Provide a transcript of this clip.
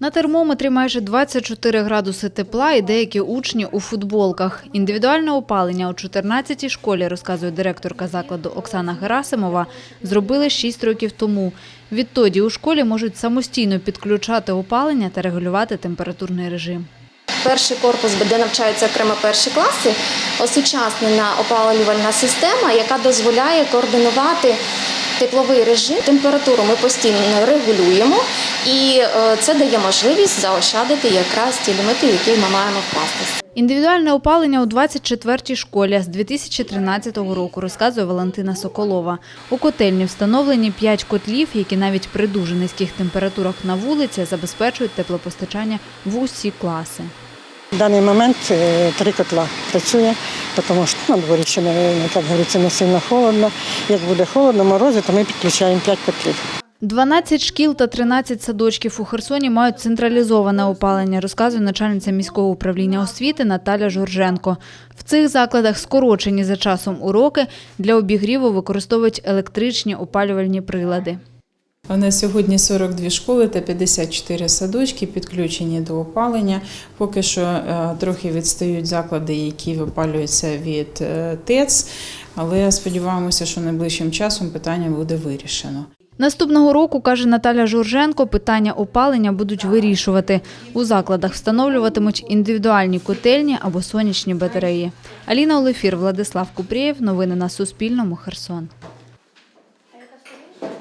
На термометрі майже 24 градуси тепла і деякі учні у футболках. Індивідуальне опалення у 14-й школі, розказує директорка закладу Оксана Герасимова, зробили 6 років тому. Відтоді у школі можуть самостійно підключати опалення та регулювати температурний режим. Перший корпус, де навчаються окремо перші класи, осучаснена опалювальна система, яка дозволяє координувати тепловий режим. Температуру ми постійно регулюємо, і е, це дає можливість заощадити якраз ті ліміти, в які ми маємо вкластися. Індивідуальне опалення у 24-й школі з 2013 року, розказує Валентина Соколова. У котельні встановлені 5 котлів, які навіть при дуже низьких температурах на вулиці забезпечують теплопостачання в усі класи. В даний момент е, три котла працює, тому що на дворі ще як говориться, не сильно холодно. Як буде холодно, морози, то ми підключаємо п'ять котлів. 12 шкіл та 13 садочків у Херсоні мають централізоване опалення, розказує начальниця міського управління освіти Наталя Журженко. В цих закладах скорочені за часом уроки для обігріву використовують електричні опалювальні прилади. На сьогодні 42 школи та 54 садочки підключені до опалення. Поки що е, трохи відстають заклади, які опалюються від е, ТЕЦ, але сподіваємося, що найближчим часом питання буде вирішено. Наступного року, каже Наталя Журженко, питання опалення будуть вирішувати. У закладах встановлюватимуть індивідуальні котельні або сонячні батареї. Аліна Олефір, Владислав Купрієв. Новини на Суспільному. Херсон.